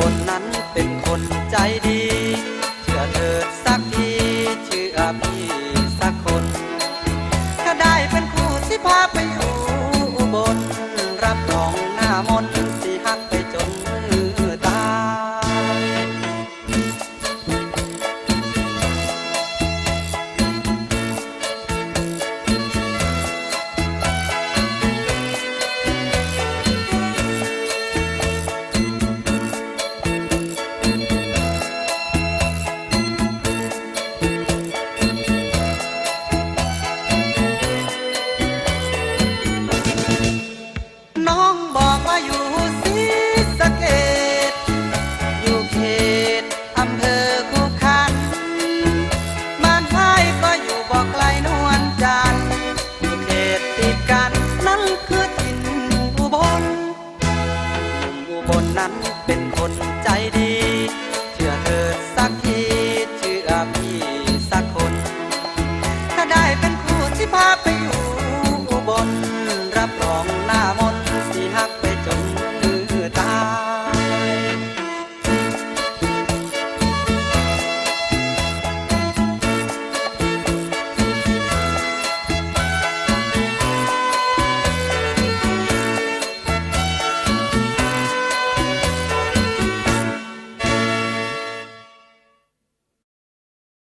คนนั้นเป็นคนใจดี เชื่อเธอสักทีเชื่อพี่ party.